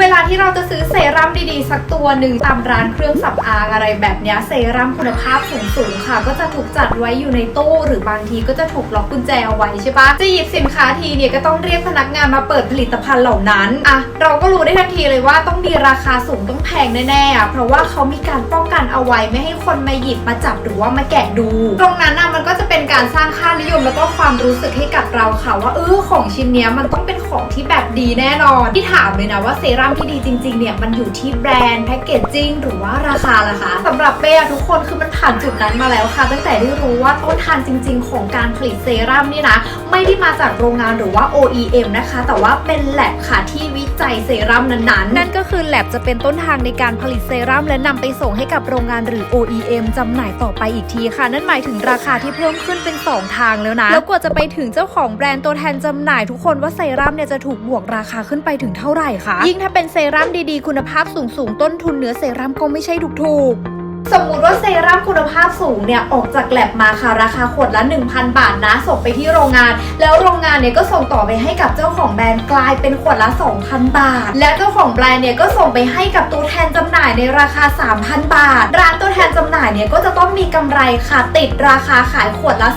เวลาที่เราจะซื้อเซรั่มดีๆ สักตัวหนึ่งตามร้านเครื่องสำอางอะไรแบบนี้เซรั่มคุณภาพสูงๆค่ะ ก็จะถูกจัดไว้อยู่ในตู้หรือบางทีก็จะถูกล็อกกุญแจเอาไว้ใช่ปะจะหยิบสินค้าทีเนี่ยก็ต้องเรียกพนักงานมาเปิดผลิตภัณฑ์เหล่านั้นอะเราก็รู้ได้ทันทีเลยว่าต้องมีราคาสูงต้องแพงแน่ๆอะเพราะว่าเขามีการป้องกันเอาไว้ไม่ให้คนมาหยิบมาจับหรือว่ามาแกะดู ตรงนั้นน่ะมันก็จะเป็นการสร้างค่านิยมแล้วก็ความรู้สึกให้กับเราค่ะว่าเออของชิ้นเนี้ยมันต้องเป็นของที่แบบดีแน่นอนที่ถามเลยนะว่าเซรั่มที่ดีจริงๆเนี่ยมันอยู่ที่แบรนด์แพคเกจจิ้งหรือว่าราคาล่ะคะสำหรับเป้อะทุกคนคือมันผ่านจุดนั้นมาแล้วค่ะ ตั้งแต่ได้รู้ว่าต้นทานจริง ๆ ของการผลิตเซรั่มนี่นะไม่ได้มาจากโรงงานหรือว่า OEM นะคะ แต่ว่าเป็นแลบค่ะที่วิจัยเซรั่มนั้นๆ นั่นก็คือแลบจะเป็นต้นทางในการผลิตเซรั่มและนำไปส่งให้กับโรงงานหรือ OEM จำหน่ายต่อไปอีกทีค่ะ นั่นหมายถึงราคาที่เพิ่มขึ้นเป็น 2 ทางแล้วนะแล้วกว่าจะไปถึงเจ้าของแบรนด์ตัวแทนจำหน่ายทุกคนว่าเซรั่มเนี่ยจะถูกบวกราคาขึ้นไปถึงเท่าไหร่คะยิ่งถ้าเป็นเซรั่มดีๆ คุณภาพสูงๆ ต้นทุนเนื้อเซรั่มก็ไม่ใช่ถูกๆ สมมุติว่าเซรั่มคุณภาพสูงเนี่ยออกจากแลบมาค่ะราคาขวดละ 1,000 บาทนะ ส่งไปที่โรงงาน แล้วโรงงานเนี่ยก็ส่งต่อไปให้กับเจ้าของแบรนด์กลายเป็นขวดละ 2,000 บาท และเจ้าของแบรนด์เนี่ยก็ส่งไปให้กับตัวแทนจำหน่ายในราคา 3,000 บาท ร้านตัวแทนจำหน่ายเนี่ยก็จะต้องมีกำไรค่ะติดราคาขายขวดละ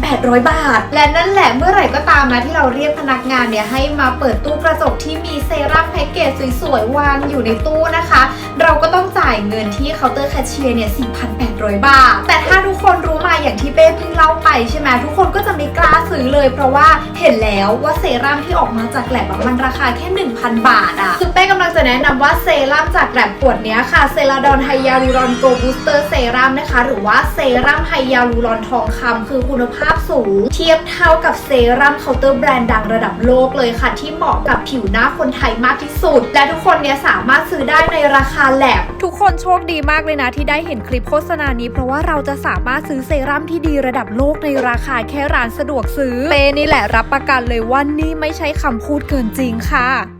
4,800 บาท และนั่นแหละเมื่อไหร่ก็ตามนะที่เราเรียกพนักงานเนี่ยให้มาเปิดตู้กระจกที่มีเซรั่มแพ็กเกจสวยๆวางอยู่ในตู้นะคะ เราก็ต้องจ่ายเงินที่เคาน์เตอร์แคชเชียร์เนี่ย 4,800 บาท แต่ถ้าทุกคนรู้มาอย่างที่เป้เพิ่งเล่าไปใช่ไหมทุกคนก็จะไม่กล้าซื้อเลย เพราะว่าเห็นแล้วว่าเซรั่มที่ออกมาจากแลบมันราคาแค่ 1,000 บาทอะคือเป้กำลังจะแนะนำว่าเซรั่มจากแลบขวดเนี้ยค่ะเซราดอนไฮยาลูรอนโกบูสเตอร์เซรั่มนะคะ หรือว่าเซรั่มไฮยาลูรอนทองคำคือคุณภาพสูง เทียบเท่ากับเซรั่มเคาน์เตอร์แบรนด์ดังระดับโลกเลยค่ะ ที่เหมาะกับผิวหน้าคนไทยมากที่สุด และทุกคนเนี่ยสามารถซื้อได้ในราคาแลบทุกคนโชคดีมากเลยนะที่ได้เห็นคลิปโฆษณานี้ เพราะว่าเราจะสามารถซื้อเซรั่มที่ดีระดับโลกในราคาแค่ร้านสะดวกซื้อเปนี่แหละรับประกันเลยว่านี่ไม่ใช่คำพูดเกินจริงค่ะ